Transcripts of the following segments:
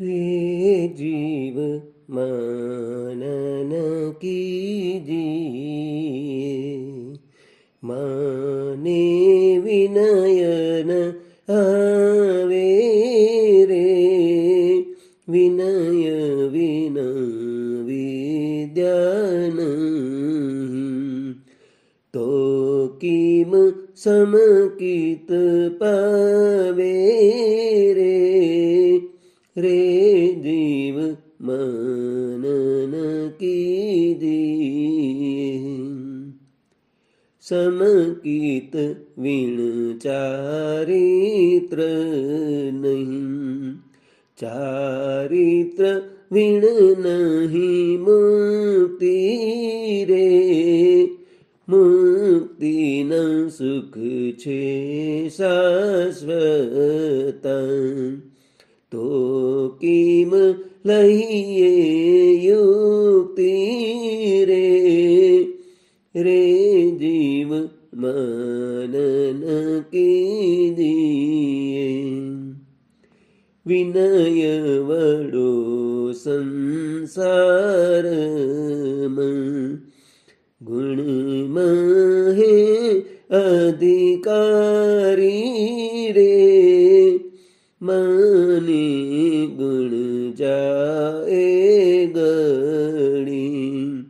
रे जीव मानन कीजिए। माने विनयन आवे रे। विनय विना विद्यान। तो किम समकित पावे रे रे जीव मानन कीजिए समकित विण चारित्र नहीं। चारित्र विण नहीं मुक्ति रे। मुक्ति न सुख छे शाश्वत। तो किम लहिए युक्ति रे रे जीव मानन कीजिए। विनय वडो संसार गुण महे अधिकारी रे। माने ગણી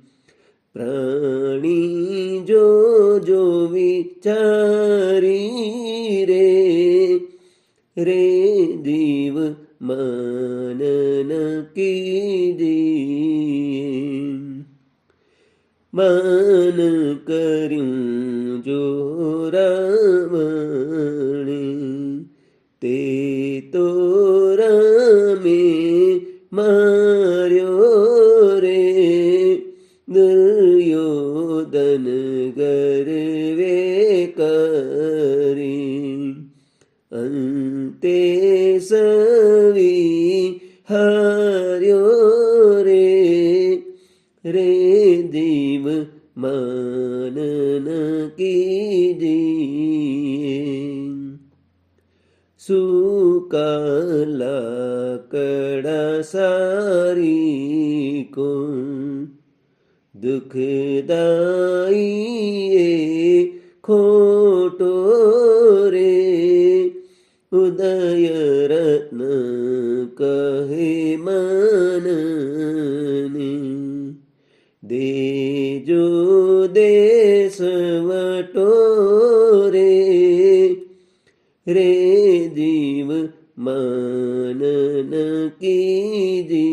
પ્રાણી જો જો વિચારી રે રે દીવ મન નકી મન કર્યું જો રણી તે मार्यो रे दुर्योधन गर्वे करी। अन्ते सवी हार्यो रे रे जीव मानन कीजिए। सुकाला कड़ा सारी को दुखदाई खोटो रे उदय रत्न कहे मनने। दे जो देश वटोरे रे રે જીવ મન કીજીએ